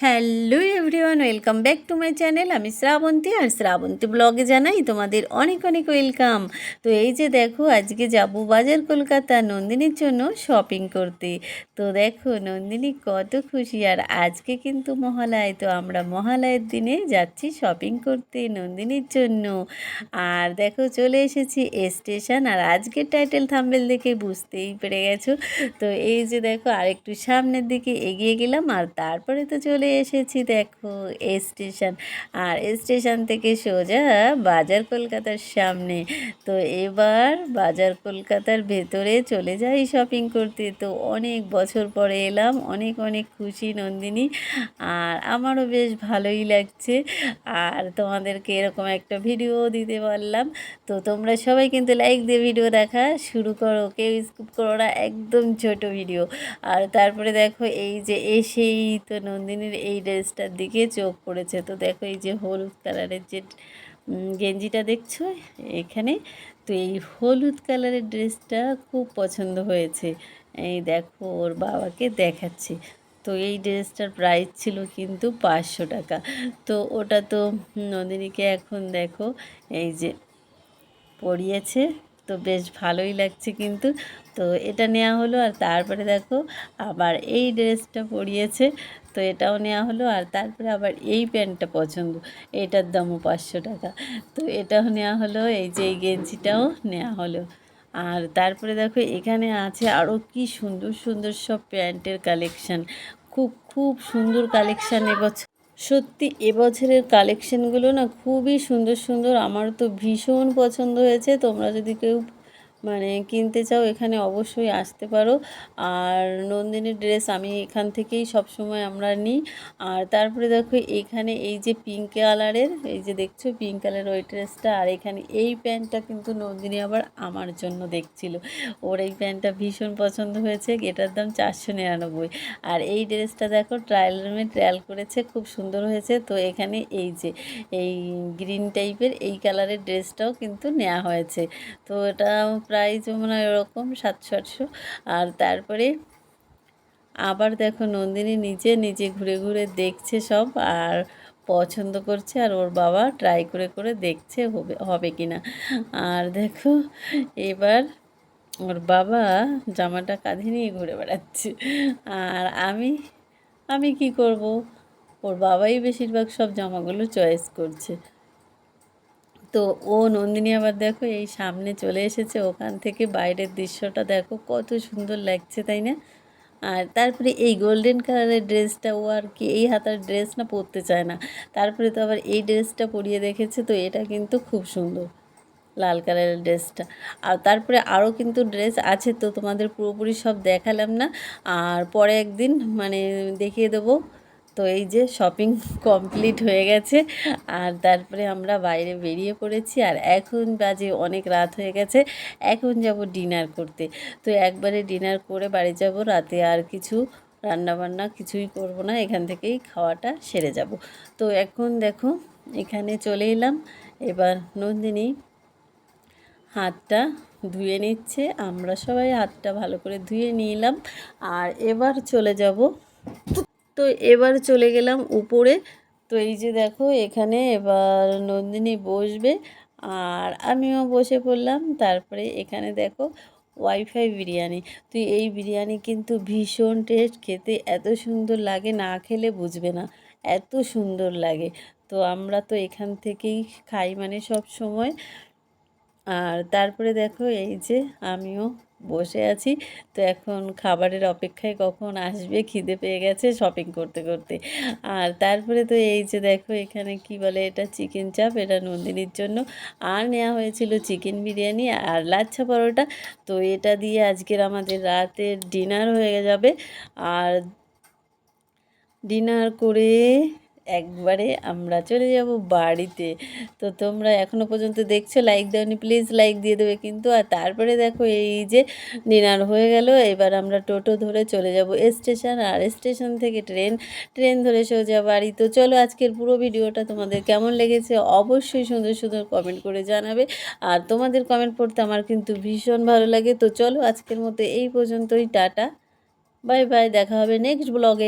Hello everyone, welcome back to my channel. আমি শ্রাবন্তী আর শ্রাবন্তী ব্লগে জানাই তোমাদের অনেক অনেক ওয়েলকাম। তো এই যে দেখো, আজকে যাব বাজার কলকাতা নন্দিনীর জন্য শপিং করতে। তো দেখো, নন্দিনী কত খুশি। আর আজকে কিন্তু মহালয়, তো আমরা মহালয়ের দিনে যাচ্ছি শপিং করতে নন্দিনীর জন্য। আর দেখো, চলে এসেছি স্টেশন। আর আজকের টাইটেল থাম্বেল দেখে বুঝতেই পেরে গেছো। তো এই যে দেখো আর একটু সামনের দিকে এগিয়ে গেলাম। আর তারপরে তো চলে এসেছি দেখো, স্টেশন। আর স্টেশন থেকে সোজা বাজার কলকাতার সামনে। তো এবার বাজার কলকাতার ভেতরে চলে যাই শপিং করতে। তো অনেক বছর পরে এলাম, অনেক অনেক খুশি নন্দিনী। আর আমারও বেশ ভালোই লাগছে। আর তোমাদেরকে এরকম একটা ভিডিও দিতে পারলাম। তো তোমরা সবাই কিন্তু লাইক দিয়ে ভিডিও দেখা, শুরু করো, কেউ স্কুপ করো না, একদম ছোট ভিডিও আর তারপরে দেখো, এই যে এসেই তো নন্দিনীর এই ড্রেসটার দিকে চোখ পড়েছে। তো দেখো এই যে হলুদ কালারের যে গেঞ্জিটা দেখছ? এখানে তো এই হলুদ কালারের ড্রেসটা খুব পছন্দ হয়েছে। এই দেখো, ওর বাবাকে দেখাচ্ছি। তো এই ড্রেসটার প্রাইস ছিল কিন্তু পাঁচশো টাকা। তো ওটা তো নন্দিনীকে এখন দেখো, এই যে পরিয়েছে। তো বেশ ভালোই লাগছে কিন্তু। তো এটা নেওয়া হলো আর তারপরে দেখো আবার এই ড্রেসটা পরিয়েছে, তো এটাও নেওয়া হলো আর তারপরে আবার এই প্যান্টটা পছন্দ, এটার দামও পাঁচশো টাকা। তো এটাও নেওয়া হলো, এই যে এই গেঞ্জিটাও নেওয়া হলো। আর তারপরে দেখো এখানে আছে আরও কি সুন্দর সুন্দর সব প্যান্টের কালেকশান, খুব খুব সুন্দর কালেকশান এবছর সত্যি এবছরের কালেকশনগুলো না খুবই সুন্দর সুন্দর। আমার তো ভীষণ পছন্দ হয়েছে। তোমরা যদি কেউ মানে কিনতে চাও এখানে অবশ্যই আসতে পারো। আর নন্দিনীর ড্রেস আমি এখান থেকেই সব সময় আমরা নিই। আর তারপরে দেখো এখানে এই যে পিঙ্ক কালারের এই যে দেখছ পিঙ্ক কালারের ওই ড্রেসটা আর এখানে এই প্যান্টটা কিন্তু নন্দিনী আবার আমার জন্য দেখছিল। ওর এই প্যান্টটা ভীষণ পছন্দ হয়েছে, এটার দাম চারশো নিরানব্বই। আর এই ড্রেসটা দেখো ট্রায়াল রুমে ট্রায়াল করেছে, খুব সুন্দর হয়েছে। তো এখানে এই যে, এই গ্রিন টাইপের এই কালারের ড্রেসটাও কিন্তু নেওয়া হয়েছে। তো এটা প্রাইস মনে হয় ওরকম সাতশো, আটশো। আর তারপরে আবার দেখো নন্দিনী নিজে নিজে ঘুরে ঘুরে দেখছে সব আর পছন্দ করছে আর ওর বাবা ট্রাই করে করে দেখছে হবে হবে কি না আর দেখো এবার ওর বাবা জামাটা কাঁধে নিয়ে ঘুরে বেড়াচ্ছে। আর আমি আমি কি করব? ওর বাবাই বেশিরভাগ সব জামাগুলো চয়েস করছে। তো ও নন্দিনী আবার দেখো এই সামনে চলে এসেছে, ওখান থেকে বাইরের দৃশ্যটা দেখো, কত সুন্দর লাগছে, তাই না? আর তারপরে এই গোল্ডেন কালারের ড্রেসটা ও আর কি এই হাতার ড্রেস না পরতে চায় না। তারপরে তো আবার এই ড্রেসটা পরিয়ে দেখেছে, তো এটা কিন্তু খুব সুন্দর লাল কালারের ড্রেসটা আর তারপরে আরও কিন্তু ড্রেস আছে, তো তোমাদের পুরোপুরি সব দেখালাম না। আর পরে একদিন মানে দেখিয়ে দেবো তো এই যে শপিং কমপ্লিট হয়ে গেছে। আর তারপরে আমরা বাইরে বেরিয়ে পড়েছি আর এখন বাজে অনেক রাত হয়ে গেছে। এখন যাব ডিনার করতে। তো একবারে ডিনার করে বাড়ি যাব, রাতে আর কিছু রান্নাবান্না কিছুই করব না। এখান থেকেই খাওয়াটা সেরে যাব। তো এখন দেখো, এখানে চলে এলাম। এবার নন্দিনী হাতটা ধুয়ে নিচ্ছে। আমরা সবাই হাতটা ভালো করে ধুয়ে নিলাম। আর এবার চলে যাব তো এবার চলে গেলাম উপরে। তো এই যে দেখো, এখানে এবার নন্দিনী বসবে। আর আমিও বসে পড়লাম। তারপরে এখানে দেখো, ওয়াইফাই বিরিয়ানি। তুই এই বিরিয়ানি কিন্তু ভীষণ টেস্ট, খেতে এত সুন্দর লাগে, না খেলে বুঝবে না। এত সুন্দর লাগে। তো আমরা তো এখান থেকেই খাই মানে সব সময়। আর তারপরে দেখো, এই যে আমিও বসে আছি। তো এখন খাবারের অপেক্ষায় কখন আসবে খিদে পেয়ে গেছে শপিং করতে করতে। আর তারপরে তো এই যে দেখো এখানে কি বলে এটা চিকেন চাপ এটা নন্দিনীর জন্য। আর নেওয়া হয়েছিল চিকেন বিরিয়ানি আর লাচ্ছা পরোটা। তো এটা দিয়ে আজকের আমাদের রাতের ডিনার হয়ে যাবে। আর ডিনার করে একবারে আমরা চলে যাব বাড়িতে। তো তোমরা এখনও পর্যন্ত দেখছ লাইক দাওনি প্লিজ লাইক দিয়ে দেবে। কিন্তু আর তারপরে দেখো এই যে ডিনার হয়ে গেল, এবার আমরা টোটো ধরে চলে যাব স্টেশন। আর স্টেশন থেকে ট্রেন ট্রেন ধরে সোজা বাড়ি। তো চলো আজকের পুরো ভিডিওটা তোমাদের কেমন লেগেছে অবশ্যই সুন্দর সুন্দর কমেন্ট করে জানাবে। আর তোমাদের কমেন্ট পড়তে আমার কিন্তু ভীষণ ভালো লাগে। তো চলো আজকের মতো এই পর্যন্তই, টাটা। বাই বাই, দেখা হবে নেক্সট ব্লগে